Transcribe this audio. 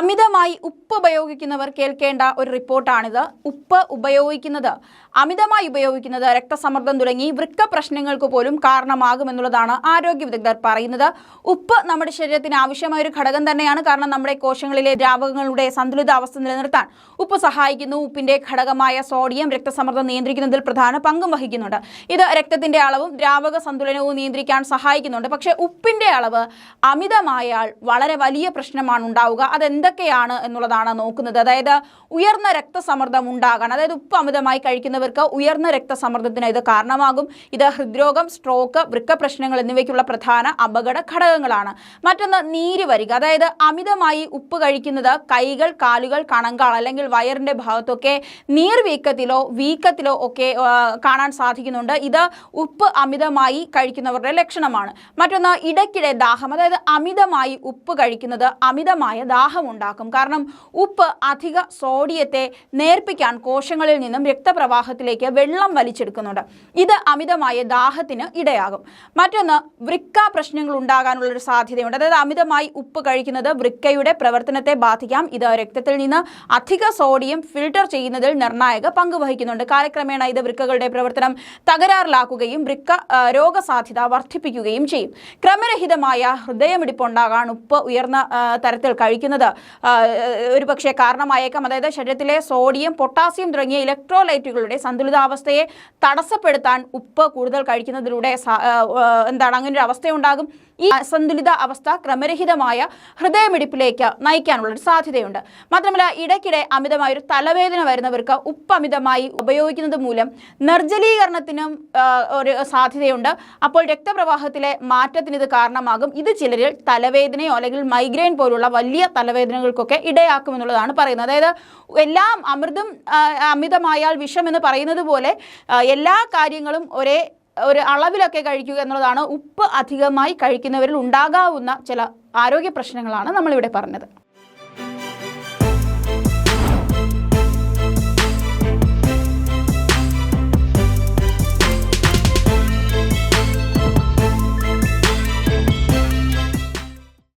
അമിതമായി ഉപ്പ് ഉപയോഗിക്കുന്നവർ കേൾക്കേണ്ട ഒരു റിപ്പോർട്ടാണിത്. ഉപ്പ് ഉപയോഗിക്കുന്നത് അമിതമായി ഉപയോഗിക്കുന്നത് രക്തസമ്മർദ്ദം തുടങ്ങി വൃക്ക പ്രശ്നങ്ങൾക്ക് പോലും കാരണമാകുമെന്നുള്ളതാണ് ആരോഗ്യ വിദഗ്ധർ പറയുന്നത്. ഉപ്പ് നമ്മുടെ ശരീരത്തിന് ആവശ്യമായ ഒരു ഘടകം തന്നെയാണ്. കാരണം നമ്മുടെ കോശങ്ങളിലെ ദ്രാവകങ്ങളുടെ സന്തുലിതാവസ്ഥ നിലനിർത്താൻ ഉപ്പ് സഹായിക്കുന്നു. ഉപ്പിന്റെ ഘടകമായ സോഡിയം രക്തസമ്മർദ്ദം നിയന്ത്രിക്കുന്നതിൽ പ്രധാന പങ്കും വഹിക്കുന്നുണ്ട്. ഇത് രക്തത്തിന്റെ അളവും ദ്രാവക സന്തുലനവും നിയന്ത്രിക്കാൻ സഹായിക്കുന്നുണ്ട്. പക്ഷേ ഉപ്പിന്റെ അളവ് അമിതമായാൽ വളരെ വലിയ പ്രശ്നമാണ് ഉണ്ടാവുക. അതെന്തൊക്കെയാണ് എന്നുള്ളതാണ് നോക്കുന്നത്. അതായത് ഉയർന്ന രക്തസമ്മർദ്ദം ഉണ്ടാകാൻ അതായത് ഉപ്പ് അമിതമായി കഴിക്കുന്നവർക്ക് ഉയർന്ന രക്തസമ്മർദ്ദത്തിന് ഇത് കാരണമാകും. ഇത് ഹൃദ്രോഗം സ്ട്രോക്ക് വൃക്ക പ്രശ്നങ്ങൾ എന്നിവയ്ക്കുള്ള പ്രധാന അപകട ഘടകങ്ങളാണ്. മറ്റൊന്ന് നീര് വരിക. അതായത് അമിതമായി ഉപ്പ് കഴിക്കുന്നത് കൈകൾ കാലുകൾ കണങ്കാൾ അല്ലെങ്കിൽ വയറിന്റെ ഭാഗത്തൊക്കെ നീർവീക്കത്തിലോ വീക്കത്തിലോ ഒക്കെ കാണാൻ സാധിക്കുന്നുണ്ട്. ഇത് ഉപ്പ് അമിതമായി കഴിക്കുന്നവരുടെ ലക്ഷണമാണ്. മറ്റൊന്ന് ഇടയ്ക്കിടെ ദാഹം. അതായത് അമിതമായി ഉപ്പ് കഴിക്കുന്നത് അമിതമായ ദാഹം ഉണ്ടാക്കും. കാരണം ഉപ്പ് അധിക സോഡിയത്തെ നേർപ്പിക്കാൻ കോശങ്ങളിൽ നിന്നും രക്തപ്രവാഹത്തിലേക്ക് വെള്ളം വലിച്ചെടുക്കുന്നുണ്ട്. ഇത് അമിതമായ ദാഹത്തിന് ഇടയാകും. മറ്റൊന്ന് വൃക്ക പ്രശ്നങ്ങൾ ഉണ്ടാകാനുള്ള ഒരു സാധ്യതയുണ്ട്. അതായത് അമിതമായി ഉപ്പ് കഴിക്കുന്നത് വൃക്കയുടെ പ്രവർത്തനത്തെ ബാധിക്കാം. ഇത് രക്തത്തിൽ നിന്ന് അധിക സോഡിയം ഫിൽട്ടർ ചെയ്യുന്നതിൽ നിർണായക പങ്ക് വഹിക്കുന്നുണ്ട്. കാലക്രമേണ ഇത് വൃക്കകളുടെ പ്രവർത്തനം തകരാറിലാക്കുകയും വൃക്ക രോഗസാധ്യത വർദ്ധിപ്പിക്കുകയും ചെയ്യും. ക്രമരഹിതമായ ഹൃദയമിടിപ്പുണ്ടാകാൻ ഉപ്പ് ഉയർന്ന തരത്തിൽ കഴിക്കുന്നത് ഒരു പക്ഷേ കാരണമായേക്കാം. അതായത് ശരീരത്തിലെ സോഡിയം പൊട്ടാസ്യം തുടങ്ങിയ ഇലക്ട്രോലൈറ്റുകളുടെ സന്തുലിതാവസ്ഥയെ തടസ്സപ്പെടുത്താൻ ഉപ്പ് കൂടുതൽ കഴിക്കുന്നതിലൂടെ എന്താണ് അങ്ങനെ ഒരു അവസ്ഥയുണ്ടാകും. ഈ അസന്തുലിത അവസ്ഥ ക്രമരഹിതമായ ഹൃദയമിടിപ്പിലേക്ക് നയിക്കാനുള്ള ഒരു സാധ്യതയുണ്ട്. മാത്രമല്ല ഇടയ്ക്കിടെ അമിതമായ ഒരു തലവേദന വരുന്നവർക്ക് ഉപ്പ് അമിതമായി ഉപയോഗിക്കുന്നത് മൂലം നിർജലീകരണത്തിനും ഒരു സാധ്യതയുണ്ട്. അപ്പോൾ രക്തപ്രവാഹത്തിലെ മാറ്റത്തിന് ഇത് കാരണമാകും. ഇത് ചിലരിൽ തലവേദനയോ അല്ലെങ്കിൽ മൈഗ്രെയിൻ പോലുള്ള വലിയ തലവേദനകൾക്കൊക്കെ ഇടയാക്കുമെന്നുള്ളതാണ് പറയുന്നത്. അതായത് എല്ലാം അമൃതം അമിതമായാൽ വിഷം എന്ന് പറയുന്നത് പോലെ എല്ലാ കാര്യങ്ങളും ഒരേ ഒരു അളവിലൊക്കെ കഴിക്കുക എന്നുള്ളതാണ് ഉപ്പ് അധികമായി കഴിക്കുന്നവരിൽ ഉണ്ടാകാവുന്ന ചില ആരോഗ്യ പ്രശ്നങ്ങളാണ് നമ്മളിവിടെ പറഞ്ഞത്.